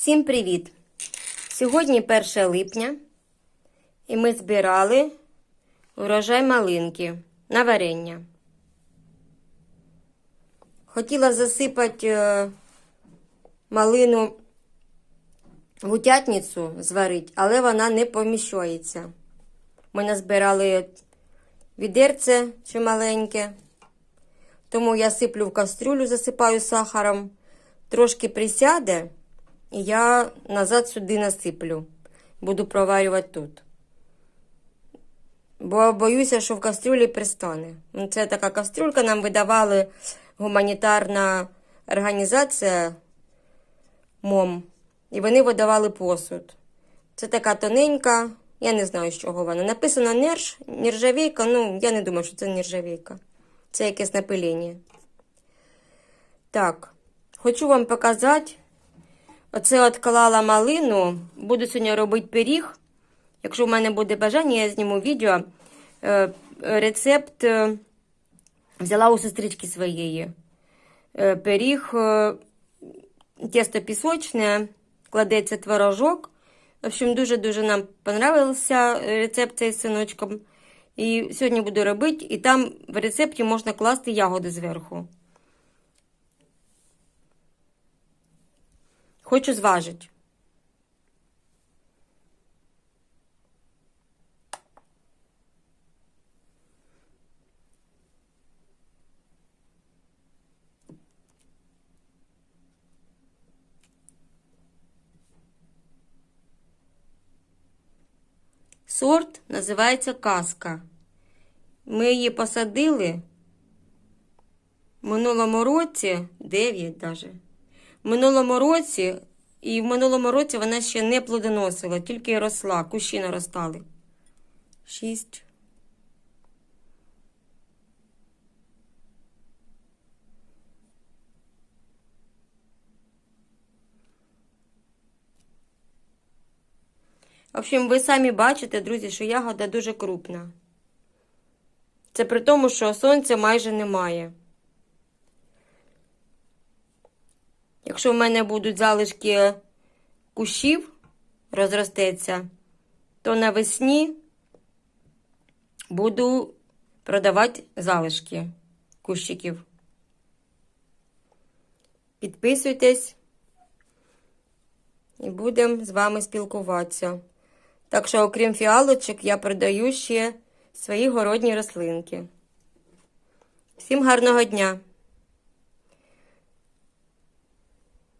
Всім привіт! Сьогодні 1 липня, і ми збирали урожай малинки на варення. Хотіла засипати е, малину в утятницю зварити, але вона не поміщується. Ми назбирали відерце ще маленьке, тому я сиплю в кастрюлю, засипаю сахаром, трошки присяде. І я назад сюди насиплю. Буду проварювати тут. Бо боюся, що в кастрюлі пристане. Ну, Це така кастрюлька нам видавали гуманітарна організація МОМ. І вони видавали посуд. Це така тоненька, я не знаю, з чого вона. Написано нерж, нержавійка, ну, я не думаю, що це нержавійка. Це якесь напилення. Так, хочу вам показати. Оце от клала малину. Буду сьогодні робити пиріг. Якщо в мене буде бажання, я зніму відео. Е, Рецепт е, взяла у сестрички своєї. Е, Пиріг, тісто пісочне, кладеться творожок. В общем, дуже-дуже нам понравився рецепт цей з синочком. І сьогодні буду робити, і там в рецепті можна класти ягоди зверху. Хочу зважити. Сорт називається казка. Ми її посадили в минулому році 9 даже. Минулому році, і в минулому році вона ще не плодоносила, тільки росла, кущі наростали. Шість. В общем, ви самі бачите, друзі, що ягода дуже крупна. Це при тому, що сонця майже немає. Якщо в мене будуть залишки кущів, розростеться, то навесні буду продавати залишки кущиків. Підписуйтесь і будемо з вами спілкуватися. Так що, окрім фіалочок, я продаю ще свої городні рослинки. Всім гарного дня!